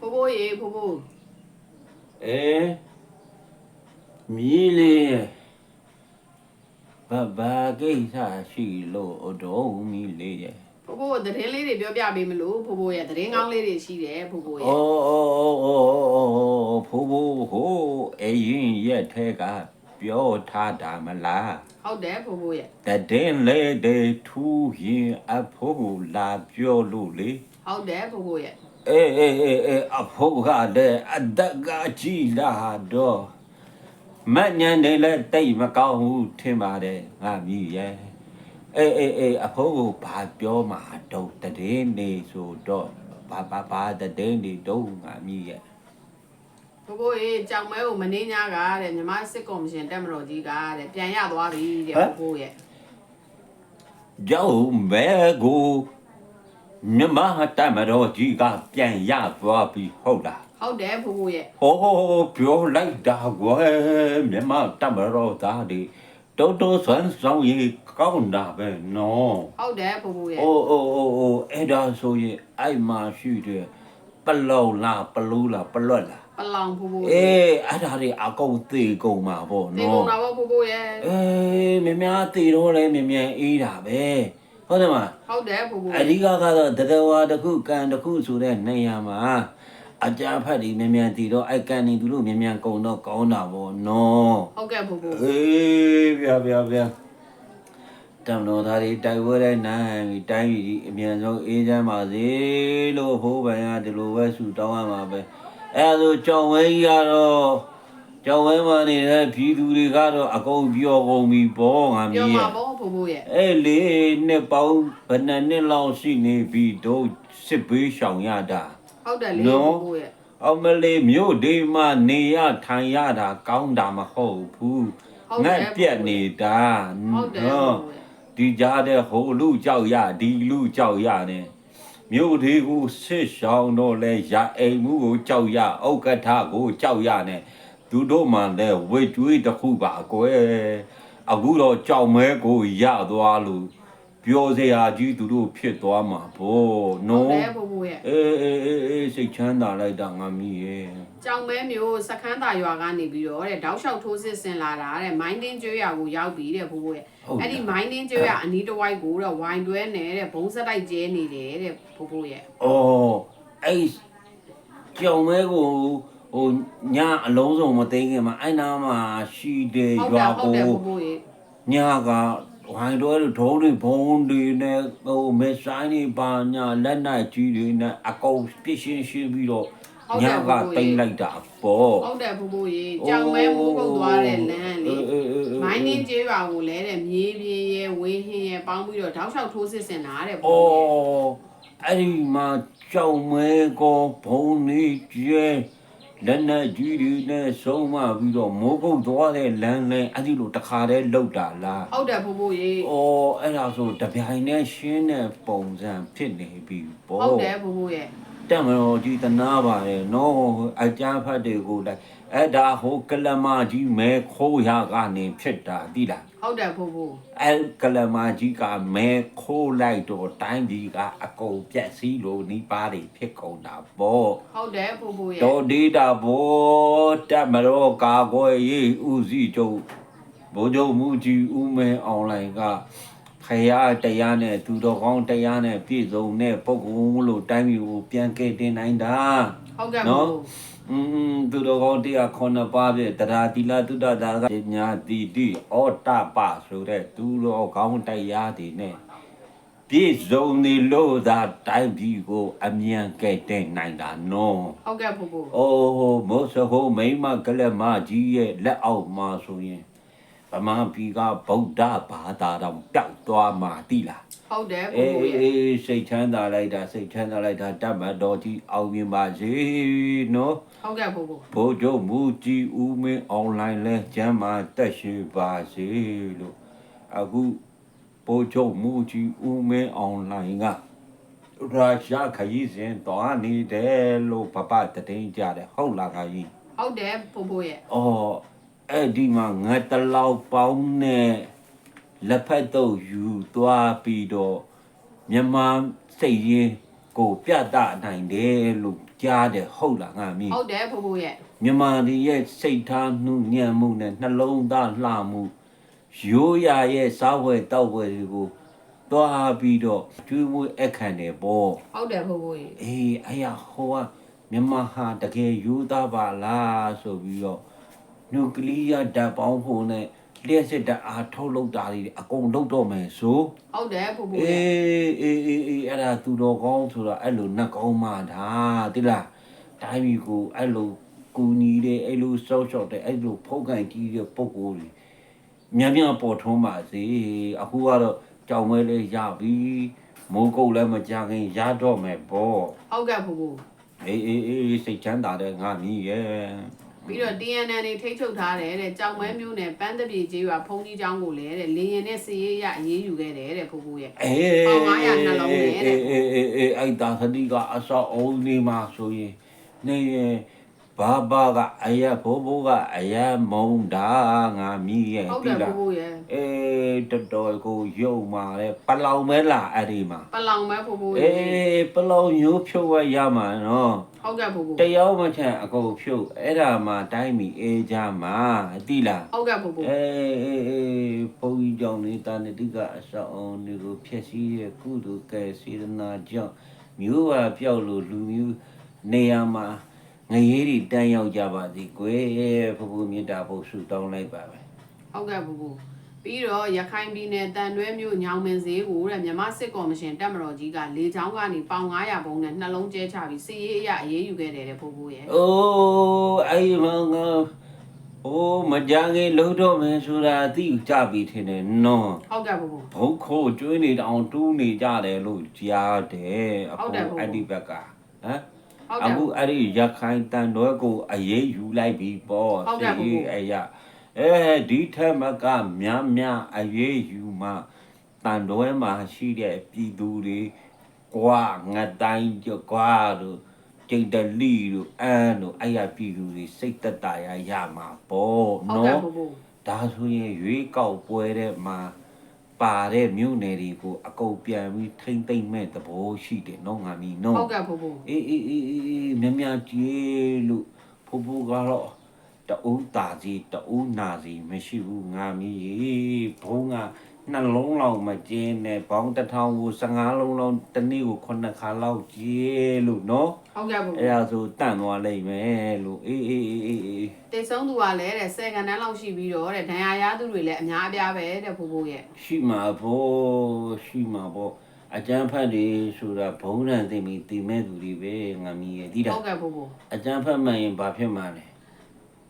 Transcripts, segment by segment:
ဖိုးဖိုးရေဖိုးဖိုးအဲမီးလေးရဲ့ဘာဘာကိစ္စရှိလို့အတော်မီးလေးရဲ့ဖိုးဖိုးသတင်းလေးတွေပြောပြပေးမလို့ဖိုးဖိုးရဲ့သတင်းကောင်းလေးတွေရှိတယ်ဖိုးဖိုးရဲ့အော်အော်အော်အော်အော်ဖိုးဖိုးဟိုအရင်ရက်ထဲကပြောထားတာမလားဟုတ်တယ်ဖိုးဖိုးရဲ့တတဲ့လေတဲ့ထူရင်အဖို့လာပြောလို့လေဟုတ်တယ်ဖိုးဖိုးရဲ့ အေးအေးအေးအေးအဖို့ကလည်းအဒကကြီးလာတော့မညံတယ်လည်းတိတ်မကောင်းဘူးထင်ပါတယ်ငါမြည်ရဲ့အေးအေးအေးအဖို့ကိုဘာပြောမှာတော့တတဲ့နေဆိုတော့ဘာဘာဘာတတဲ့နေတော့ငါမြည်ရဲ့ဖိုးဖိုးရေကြောင်မဲကိုမင်းညာကတဲ့မြမစစ်ကော်မရှင်တက်မတော်ကြီးကတဲ့ပြန်ရသွားပြီတဲ့ဖိုးဖိုးရဲ့ကျောင်းမဲကို မြမတမတော်ကြီးကပြန်ရသွားပြီဟုတ်လားဟုတ်တယ်ဖိုးဖိုးရဲ့ဟောပြောလိုက်တာကွယ်မြမတမတော်သားဒီတော်တော်ဆွမ်းဆောင်ရီကောင်းတာပဲနော်ဟုတ်တယ်ဖိုးဖိုးရဲ့အိုးအိုးအိုးအိုးအဲ့ဒါဆိုရင်အဲ့မှာရှိတယ်ပလောင်လားပလူးလားပလွတ်လားပလောင်ဖိုးဖိုးအေးအဲ့ဒါတွေအကုန်သေကုန်မှာပေါ့ဒီနော်ကုန်းတာပေါ့ဖိုးဖိုးရဲ့အေးမြမသေတော့လဲမြမအေးတာပဲ ဟုတ်တယ်မလားဟုတ်တယ်ဖိုးဖိုးအဓိကကတော့တတဝါတစ်ခုကံတစ်ခုဆိုတဲ့နေရာမှာအကြဖတ်ဒီမြန်မြန်တည်တော့အိုက်ကန်နေသူတို့မြန်မြန်ကုံတော့ကောင်းတာပေါ့နော်ဟုတ်ကဲ့ဖိုးဖိုးအေးဗျာဗျာဗျာတမတော်သားတွေတိုက်ပွဲတဲ့နိုင်ပြီးတိုင်းပြည်အမြန်ဆုံးအေးချမ်းပါစေလို့ဟိုးပန်ကဒီလိုပဲဆုတောင်းရမှာပဲအဲဒါဆိုကြောင်ဝဲကြီးကတော့ ကြောင်ဝဲမှာနေတဲ့ပြည်သူတွေကတော့အကုန်ပြောကုန်ပြီပေါ့ငါမြပြောည်မှာရဲ့ပေါ့ဖိုးဖိုးရဲ့အဲ့လေနှစ်ပေါင်းဘယ်နှစ်နှစ်လောက်ရှိနေပြီတို့စစ်ဘေးရှောင်ရတာ ဟုတ်တယ်လေနော် ဖိုးဖိုးရဲ့အမလေးမြို့ဒီမှာနေရထိုင်ရတာကောင်းတာမဟုတ်ဘူးငတ်ပြက်နေတာဟုတ်တယ်ဖိုးနော်ဖိုးရဲ့ဒီကြားတဲ့ဟိုလူကြောက်ရဒီလူကြောက်ရနဲ့မြို့ဒီကိုစစ်ရှောင်တော့လဲရအိမ်မှုကိုကြောက်ရဥက္ကဋ္ဌကိုကြောက်ရနဲ့ သူတို့မှလည်းဝေကျွေးတစ်ခုပါကွယ်အခုတော့ကြောက်မဲကိုရသွားလို့ပြောစရာကြီးသူတို့ဖြစ်သွားမှာဗောဟုတ်နော်တယ်ဖိုးဖိုးရဲ့အေးအေးအေးအေးစိတ်ချမ်းသာလိုက်တာငါမီးရဲ့ကြောင်မဲမျိုးစခန်းသာရွာကနေပြီးတော့တဲ့တောက်လျှောက်ထိုးစစ်ဆင်လာတာတဲ့မိုင်းတင်းကျွေးရွာကိုရောက်ပြီတဲ့ဖိုးဖိုးရဲ့အဲ့ဒီမိုင်းတင်းကျွေးရွာအနီးတစ်ဝိုက်ကိုတဲ့ဝိုင်တွဲနေတဲ့ဘုံစက်တိုက်ကျဲနေတယ်တဲ့ဖိုးဖိုးရဲ့အော်အဲ့ကြောင်မဲကို ဟိုညအလုံးစုံမသိခင်မှာအဲ့နာမှာရှိတဲ့ဟုတ်တရွာယ်ဟုတ်တယ်ကိုဖိုးဖိုးရဲ့ညကဝိုင်းတော့ဒုံးတွေဘုံတွေနဲ့ဟိုမဲဆိုင်တွေပါညာလက်နိုင်ကြီးတွေနဲ့အကုန်ပြစ်ရှင်းရှင်းပြီးတော့ညကတိမ့်လိုက်တာပေါ့ဟုတ်တယ်ဖိုးဖိုးရဲ့ကြောင်မဲမိုးကုတ်သွားတဲ့လမ်းလေမိုင်းတင်းကျွေးရွာကိုလည်းတဲ့မြေပြင်းရဲ့ဝင်းဟင်းရဲ့ပေါင်းပြီးတော့တောက်လျှောက်ထိုးစစ်ဆင်လာတဲ့ဖိုးအောဖိုးရဲ့်အဲ့ဒီမှာကြောင်မဲကိုဘုံနေကျဲ လက်နဲ့ကြီးတွေနဲ့ဆုံးမပြီးတော့မိုးကုတ်သွားတဲ့လမ်းလဲအဲ့ဒီလိုတခါတည်းလောက်တာလားဟုတ်တယ်ဖိုးဖိုးရဲ့။အော်အဲ့ဒါဆိုတပြိုင်နဲ့ရှင်းတဲ့ပုံစံဖြစ်နေပြီပေါ့ဟုတ်တယ်ဖိုးဖိုးရဲ့။တက်မတော်ကြီးတနာပါရဲ့နော်အကြမ်းဖတ်တွေကိုလိုက်အဲ့ဒါဟိုကလမကြီးမဲခိုးရကနေဖြစ်တာသိလား ဟုတ်တယ်ဖိုးဖိုး။အဲ့ကလမကြီးကမဲခိုးလိုက်တော့တိုင်းပြည်ကအကုန်ပြက်စီးလို့နှီးပါးတွေဖြစ်ကုန်တာပေါ့ဟုတ်တယ်ဖိုးဖိုးရဲ့တော်ဒေတာဘောတက်မတော်ကာကွယ်ရေးဦးစီးချုပ်ဗိုလ်ချုပ်မူကြီးဦးမဲအွန်လိုင်းကဖရာတရားနဲ့သူတော်ကောင်းတရားနဲ့ပြည့်စုံတဲ့ပုဂ္ဂိုလ်လို့တိုင်းပြည်ကိုပြန်ကဲတင်နိုင်တာဟုတ်ကဲ့နော်ဖိုးဖိုး อืมသူတော်ကောင်းတရားခုနှစ်ပါးပြည့်တရားတိလသုဒ္ဓတာကညာတိတိဩတပဆိုတဲ့သူတော်ကောင်းတရားတွေနဲ့ပြည့်စုံနေလို့သာတိုင်းပြည်ကိုအမြန်ကဲတင်နိုင်တာနော်ဟုတ်ကဲ့ဖိုးဖိုးအိုးမောဆဟိုမိမကလမကြီးရဲ့လက်အောက်မှာဆိုရင် ဗမာပြည်ကဗုဒ္ဓဘာသာတော်ပျောက်သွားမှာတိလားဟုတ်တယ်အေဖိုးဖိုးရဲ့းအေးစိတ်ချမ်းသာလိုက်တာစိတ်ချမ်းသာလိုက်တာတတ်မတော်ကြီးအောင်မြင်ပါစေနော်ဟုတ်ကဲ့ဖိုးဖိုးဘိုးချုပ်မူကြီးဦးမင်းအွန်လိုင်းလဲကျမ်းမာတက်ရှိပါစေလို့အခုဘိုးချုပ်မူကြီးဦးမင်းအွန်လိုင်းကရုရှားခရီးစဉ်တော်နေတယ်လို့ပပတည်င်းကြတယ်ဟုတ်လားခကြီးဟုတ်တယ်ဖိုးဖိုးရဲ့အော် အဲ့ဒီမှာငါတလောက်ပေါင်းနဲ့လက်ဖက်တော့ယူသွားပြီးတော့မြန်မာစိတ်ရင်းကိုပြတ်တနိုင်တယ်လို့ကြားတယ်ဟုတ်လားငါမီဟုတ်တယ်ဖိုးဖိုးရဲ့မြန်မာဒီရဲ့စိတ်ထားနှုညံ့မှုနဲ့နှလုံးသားလှမှုရိုးရာရဲ့စားဝယ်တောက်ဝယ်တွေကိုသွားပြီးတော့ကျွေးမွေးအခန့်တယ်ပေါ့ဟုတ်တယ်ဖိုးဖိုးရဲ့အေးအရာဟိုကမြန်မာဟာတကယ်ယူသားပါလားဆိုပြီးတော့ နျူကလ িয়ার ဓာတ်ပေါင်းဖို့နဲ့လျှက်စစ်ဓာတ်အားထုတ်လုပ်တာတွေအကုန်လုပ်တော့မယ်ဆိုဟုတ်တယ်ဖိုးဖိုးအေရဲ့းအေးအေးအေးအဲ့ဒါသူတော်ကောင်းဆိုတာအဲ့လိုနှက်ကောင်းမှဒါတိလားတိုင်းပြည်ကိုအဲ့လိုကူညီတယ်အဲ့လိုစောက်ရှောက်တယ်အဲ့လိုဖုတ်ကန်ကြီးတဲ့ပုံကိုယ်တွေမြန်မြန်ပေါ်ထွန်းပါစေအခုကတော့ကြောင်မဲလေးရပြီမိုးကုတ်လည်းမကြခင်ရတော့မယ်ပေါ့ဟုတ်ကဲ့ဖိုးဖိုးအေးအေးအေးစိတ်ချမ်းသာတဲ့ငါမီးရဲ့ ပြီးတော့ TNN တွေထိတ်ချုပ်ထားတယ်တဲ့ကြောင်မဲမျိုးနဲ့ပန်းတပြေကြီးရွာဖုန်ကြီးချောင်းကိုလည်းတဲ့လေရင်နဲ့စီရေးရအေးယူခဲ့တယ်တဲ့ဖိုးဖိုးရဲ့အေးပေါင်900နှလုံးနဲ့တဲ့အေးအေးအေးအဲ့ဒါသတိကအစောအုံးနေမှာဆိုရင်နေရင် ဘာဘာကအရာဘိုးဘိုးကအရာမုံတာငါမီးရဲ့ဟုတ်တယ်ဖိုးဖိုးရဲ့အေးတော်တော်ကိုရုံမာလေပလောင်မဲလားအဲ့ဒီမှာပလောင်မဲဖိုးဖိုးအေရဲ့းပလောင်ရိုးဖြုတ်ရရမှာနော်ဟုတ်ကဲ့ဖိုးဖိုးတယောက်မချန်အကုန်ဖြုတ်အဲ့ဒါမှတိုင်းမီအေးကြမှာတိလားဟုတ်ကဲ့ဖိုးဖိုးအေးအေးအေးဘုန်းကြီးကြောင့်နေတာနေတိကအဆောက်အုံတွေကိုဖျက်ဆီးရဲ့ကုသိုလ်ကဲစေရနာကြောင့်မျိုးဝါပြောက်လို့လူမျိုးနေရာမှာ ငရေးတွေတန်းရောက်ကြပါသည်ကွယ်ဖူဖူမြတ်တာဖို့ဆုတောင်းလိုက်ပါပဲဟုတ်ကဲ့ဖိုးဖိုးပြီးတော့ရခိုင်ပြည်နယ်တန်တွဲမြို့ညောင်မင်းဈေးကိုတဲ့မြန်မာစစ်ကော်မရှင်တပ်မတော်ကြီးကလေချောင်းကနေပေါင်900ဘုံနဲ့နှလုံးကျဲချပြီးစီရေးအရအေးယူခဲ့တယ်တဲ့ဖိုးဖိုးရဲ့အိုးအဲ့မောင်ကအိုးမကြငယ်လုံးတော့မယ်ဆိုတာသိကြပြီထင်တယ်နော်ဟုတ်ကဲ့ဖိုးဖိုးဘုတ်ခိုးကျွေးနေတောင်တူးနေကြတယ်လို့ကြားတယ်အဟုတ်တယ်ခုဟုတ်အဲ့ဒီဘက်ကဟမ်ဟုတ် အတယ်ခုအဲ့ဒီရခိုင်တန်တော်ကိုအရေးယူလိုက်ပြီပေါ့ဟုတ်ကဲ့စီဟုတ်ကဲ့အရာအဲဒီထက်မကများများအရေးယူမှတန်တော်မှာရှိတဲ့ပြည်သူတွေကွာငတ်တိုင်းကြကွာတို့ကျိတ်တလီတို့အန်းတို့အဲ့ရပြည်သူတွေစိတ်သက်သာရရမှာပေါ့ဟုတ်ကဲ့နော်ဖိုးဖိုးဒါဆိုရင်ရွေးကောက်ပွဲတဲ့မှာ ပါတဲ့မြို့နယ်တွေကိုအကုန်ပြန်ပြီးထိမ့်သိမ့်မဲ့သဘောရှိတယ်နော်ငါမီနော်ဟုတ်ကဲ့ဖိုးဖိုးအေးအေးအေးအေးအေးမြတ်မြတ်ကြီးလို့ဖိုးဖိုးကတော့တူတာစီတူနာစီမရှိဘူးငါမီဘုံက နှလုံးလောက်မကျင်းနဲ့ဘောင်းတစ်ထောင်ကို15လုံးလောက်တစ်နေ့ကို9ခါလောက်ကျင်းလို့နော်ဟုတ်ကဲ့ဖိုးအဲ့ဖိုးဒါဆိုတန့်သွားလိမ့်မယ်လို့အေးအေးအေးအေးအေးတိတ်ဆုံးသူကလည်းတဲ့10ခန်းတန်းလောက်ရှိပြီးတော့တဲ့ဒဏ်ရာရသူတွေလည်းအများအပြားပဲတဲ့ဖိုးဖိုးရဲ့ရှိမှာပေါ့ရှိမှာပေါ့အကျန်းဖတ်တွေဆိုတာဘုံရန်သိပြီတည်မဲ့သူတွေပဲငါမီရဲ့ဒီတာဟုတ်ကဲ့ဖိုးဖိုးအကျန်းဖတ်မှန်ရင်ဘာဖြစ်မှာလဲ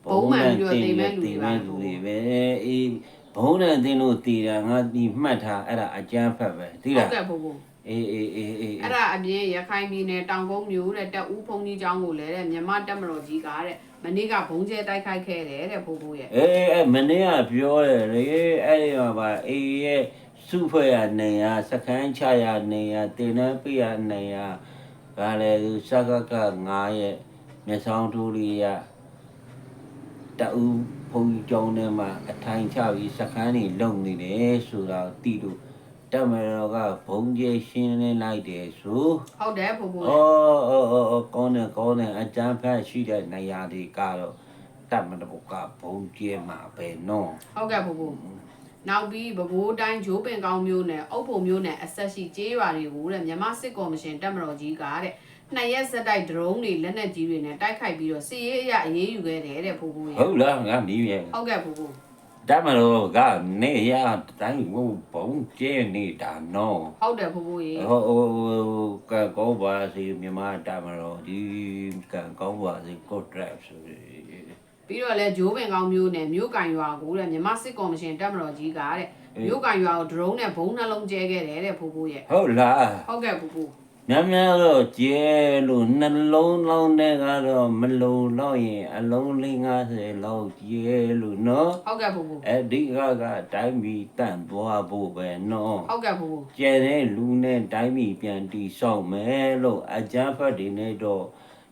ဘုံမှန်ပြီးတော့သေမဲ့လူတွေပါသေမဲ့လူတွေပဲအေး ဘုံရန်သိလို့တည်တာငါဒီမှတ်ထားအဲ့ဒါအကျန်းဖတ်ပဲဒီဟုလားတ်ကဲ့ဖိုးဖိုးအေးအေးအေးအေးအဲ့ဒါအပြင်ရခိုင်ပြည်နယ်တောင်ကုန်းမြို့တဲ့တက်ဦးဖုန်ကြီးကျောင်းကိုလည်းတဲ့မြန်မာတက်မတော်ကြီးကတဲ့မနေ့ကဘုံကျဲတိုက်ခိုက်ခဲ့တယ်တဲ့ဖိုးဖိုးရဲ့အေးအဲ့မနေ့ကပြောတယ်လေအဲ့ဒီမှာပါအေးရဲ့စုဖွဲ့ရနေရစခန်းချရနေရတင်နှပြရနေရဘာလဲသူစကက9ရဲ့မျက်စောင်းထိုးလေးရတူ ဘုံကြီးကျောင်းထဲမှာအထိုင်ချပြီးစခန်းနေလုံနေတယ်ဆိုတာတိလို့တမရောကဘုံကျဲရှင်းလင်းလိုက်တယ်ဆိုဟုတ်တယ်ဖိုးဖိုးဩရဲ့ဩဩဩကောင်းတယ်ကောင်းတယ်အကျန်းဖတ်ရှိတဲ့နေရာတွေကတော့တတ်မတော်ကဘုံကျဲမှာပဲနော်ဟုတ်ကဲ့ဖိုးဖိုးနောက်ပြီးပဲခူးတိုင်းဂျိုးပင်ကောင်းမျိုးနဲ့အုပ်ဖို့မျိုးနဲ့အဆက်ရှိကျေးရွာတွေကိုတဲ့မြန်မာစစ်ကော်မရှင်တက်မတော်ကြီးကတဲ့ နှစ်ရက်ဆက်တိုက်ဒရုန်းတွေလက်နက်ကြီးတွေနဲ့တိုက်ခိုက်ပြီးတော့စီရေးအရအေးယူခဲ့တယ်တဲ့ဖိုးဖိုးရဲ့ဟုတ်လားငါမီးရဲ့ဟုတ်ကဲ့ဖိုးဖိုးတတ်မတော်ကနေရတိုင်းဘုံဘုံကျဲနေတာနော်ဟုတ်တယ်ဖိုးဖိုးရဲ့ဟိုဟိုကကောင်းပါစေမြန်မာတတ်မတော်ဒီကကောင်းပါစေကိုထရက်ဆိုပြီးတော့လဲဂျိုးပင်ကောင်းမျိုးနဲ့မြို့ကန်ရွာကိုတဲ့မြန်မာစစ်ကော်မရှင်တက်မတော်ကြီးကတဲ့မြို့ကန်ရွာကိုဒရုန်းနဲ့ဘုံနှလုံးကျဲခဲ့တယ်တဲ့ဖိုးဖိုးရဲ့ဟုတ်လားဟုတ်ကဲ့ဖိုးဖိုး များများတော့ကျဲလို့နှလုံးလောင်းတဲ့ကတော့မလုံတော့ရင်အလုံးလေး50လောက်ကျဲလို့နော်ဟုတ်ကဲ့ဖိုးဖိုးအဓိကကတိုင်းပြည်တန့်သွားဖို့ပဲနော်ဟုတ်ကဲ့ဖိုးဖိုးကျဲတဲ့လူနဲ့တိုင်းပြည်ပြန်တီဆောက်မယ်လို့အကြမ်းဖက်တွေနဲ့တော့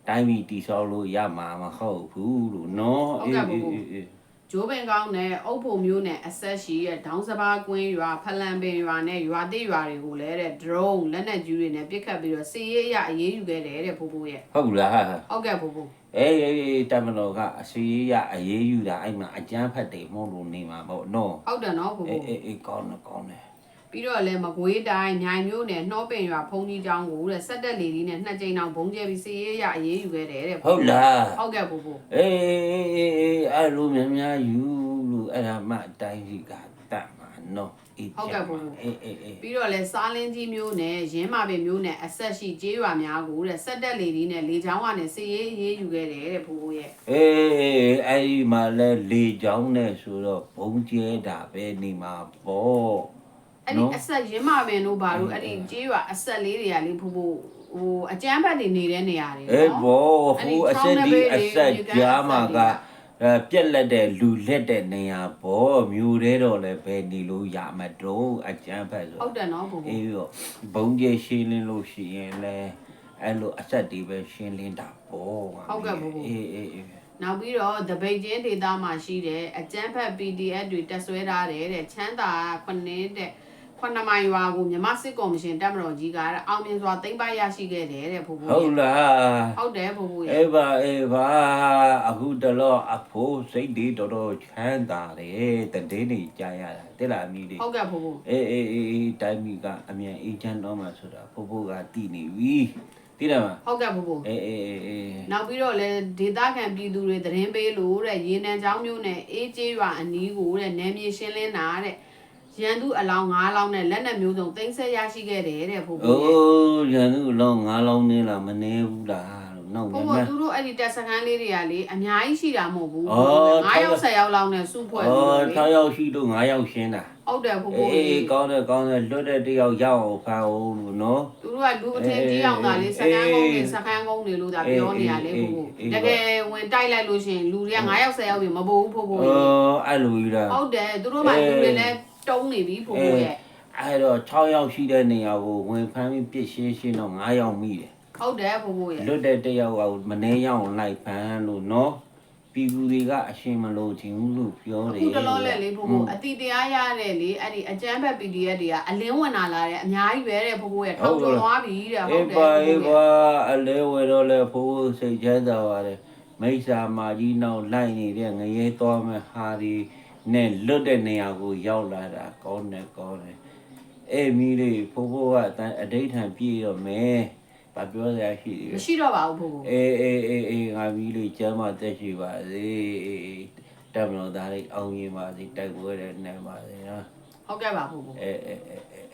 တိုင်းပြည်တီဆောက်လို့ရမှာမဟုတ်ဘူးလို့နော်အေးအေးအေး ဂျိုးပင်ကောင်းနဲ့အုပ်ဖို့မျိုးနဲ့အဆက်ရှိရဲ့ဒေါင်းစပါးကွင်းရွာဖလန်ပင်ရွာနဲ့ရွာတိရွာတွေကိုလည်းတဲ့ drone လက်နက်ကြီးတွေနဲ့ပစ်ခတ်ပြီးတော့စီရေးအရအရေးယူခဲ့တယ်တဲ့ဖိုးဖိုးရဲ့ဟုတ်လားဟုတ်ကဲ့ဖိုးဖိုးအေးအေးအေးတမတော်ကအစီရအရေးယူတာအဲ့မှာအကျန်းဖတ်တယ်မဟုတ်လို့နေမှာပေါ့နော်ဟုတ်တယ်နော်ဖိုးအေးဖိုးအေးအေးကောင်းတယ်ကောင်းတယ် ပြီးတော့လည်းမကွေးတိုင်းညိုင်မျိုးနဲ့နှောပင်ရွာဖုန်ကြီးကျောင်းကိုတဲ့ဆက်တက်လေဒီနဲ့နှစ်ကြိမ်တောင်ဘုံကျဲပြီးစီရေးအရအရေးယူခဲ့တယ်တဲ့ဟုတ်လားဟုတ်ကဲ့ဖိုးဖိုးအေးအေးအေးအေးအဲ့လိုများများယူလို့အဲ့ဒါမှအတိုင်းကြီးကတတ်မှာနော်အေးအေးအေးအေးပြီးတော့လဲစားလင်းကြီးမျိုးနဲ့ရင်းမာပင်မျိုးနဲ့အဆက်ရှိကျေးရွာများကိုတဲ့ဆက်တက်လေဒီနဲ့လေချောင်းကနေစီရေးအရေးယူခဲ့တယ်တဲ့ဖိုးဖိုးရဲ့အေးအေးအဲ့ဒီမှာလဲလေချောင်းနဲ့ဆိုတော့ဘုံကျဲတာပဲနေမှာပေါ့ အဲ့ဒီအဆက်ရင်းမာပင်တို့ဘာလို့အဲ့ဒီကျေးရွာအဆက်လေးတွေကလေဖိုးဖိုးဟိုအကျန်းဘက်တွေနေတဲ့နေရာတွေအေးနော်ဘောဟိုအဆက်ဒီအဆက်ကြားမှာကအဲပြက်လက်တဲ့လူလက်တဲ့နေရာဘောမြို့သေးတော့လဲပဲနေလို့ရမှာတော့အကျန်းဖက်ဆိုဟုတ်တယ်နော်ဖိုးဖိုးအေးရောဘုံကျဲရှင်းလင်းလို့ရှိရင်လဲအဲ့လိုအဆက်ဒီပဲရှင်းလင်းတာပေါ့အေးအေးအေးနောက်ပြီးတော့တပိတ်ချင်းဒေတာမှာရှိတဲ့အကျန်းဖက် PDF တွေတက်ဆွဲထားတယ်တဲ့ချမ်းသာခုနှစ်တဲ့ ခုနှစ်မိုင်ရွာကိုမြမစစ်ကော်မရှင်တက်မတော်ကြီးကတဲ့အောင်မြင်စွာသိမ်းပိုက်ရရှိခဲ့တယ်တဲ့ဖိုးဖိုးဟုတ်လားဟုတ်တယ်ဖိုးဖိုးရဲ့အေးပါအေးပါအခုတလောအဖိုးစိတ်တွေတော်တော်ချမ်းသာတယ်တည်နေကြရတာတဲ့လားအမိလေးဟုတ်ကဲ့ဖိုးဖိုးအေးအေးအေးအေးတိုင်းမီကအမြန်အေးချမ်းတော့မှဆိုတာဖိုးဖိုးကတည်နေပြီတည်တယ်မဟုတ်ကဲ့ဖိုးဖိုးအေးအေးအေးအေးနောက်ပြီးတော့လည်းဒေတာခံပြည်သူတွေသတင်းပေးလို့တဲ့ရေနံချောင်းမျိုးနဲ့အေးကျေးရွာအနီးကိုတဲ့နယ်မြေရှင်းလင်းတာတဲ့ ရန်သူအလောင်း9လောင်းနဲ့လက်နက်မျိုးစုံသိမ်းဆည်းရရှိခဲ့တယ်တဲ့ဖိုးဖိုးရဲ့အိုးရန်သူလောင်းငါးလောင်းနေလားမနေဘူးလားလို့နောက်ဖိုးမြန်ဖိုးမြန်သူတို့အဲ့ဒီတက်စခန်းလေးတွေကလေအများကြီးရှိတာမဟုတ်ဘူးအော်9ယောက်10ယောက်လောက်နဲ့စုဖွဲ့ပြီးအော်တော့လေ6ယောက်ရှိလို့9ယောက်ရှင်းတာဟုတ်တယ်ဖိုးအေးဖိုးအေးအေးကောင်းတယ်ကောင်းတယ်လွတ်တဲ့တယောက်ရောက်အောင်ဖမ်းအောင်လို့နော် သူတို့ကလူအထင်ကြီးအောင်သာလေစခန်းကုန်းတွေစခန်းကုန်းတွေလို့သာပြောနေရလေဖိုးဖိုးတကယ်ဝင်တိုက်လိုက်လို့ရှိရင်လူတွေက9ယောက်10ယောက်တွေမပို့ဘူးဖိုးဖိုးအော်အဲ့လိုကြီးလား ဟုတ်တယ်သူတို့မှလူတွေလည်း တုံးနေပြီဖိုးဖိုးရဲ့အဲ့တော့6ယောက်ရှိတဲ့နေရာကိုဝင်ဖမ်းပြီးပြစ်ရှင်းရှင်းတော့9ယောက်မိတယ်ဟုတ်တယ်ဖိုးဖိုးရဲ့လွတ်တဲ့တယောက်ကမနေရအောင်လိုက်ဖမ်းလို့နော်ပြည်သူတွေကအရှင်းမလို့ခြင်းဘူးလို့ပြောတယ်အခုတလောလဲလေဖိုးဖိုးအတိတရားရတဲ့လေအဲ့ဒီအကျန်းဘက် PDF တွေကအလင်းဝင်လာလာတဲ့အများကြီးပဲတဲ့ဖိုးဖိုးရဲ့ထောက်ကျော်သွားပြီတဲ့ဟုအေးတ်တယ်ပါဖိုးအေးဖိုးပါရဲ့အလဲဝဲတော့လဲဖိုးစိတ်ချမ်းသာပါတယ်မိစ္ဆာမာကြီးနောက်လိုက်နေတဲ့ငရဲတော်မဲ့ဟာဒီ နဲ့လွတ်တဲ့နေရာကိုရောက်လာတာကောင်းတယ်ကောင်းတယ်အေးမီလေးဖိုးဖိုးကအတန်းအဋိဌံပြည့်တော့မယ်ဘာပြောစရာရှိသေးလဲမရှိတော့ပါဘူးဖိုးဖိုးအေးအေးအေးအေးငါမီးလေးကျမ်းမတက်ရှိပါစေအေးအေးတက်မလို့သားလေးအောင်ရင်ပါစေတိုက်ပွဲတဲ့နေပါစေနော်ဟုတ်ကဲ့ပါဖိုးဖိုးအေးအေးအေးအေး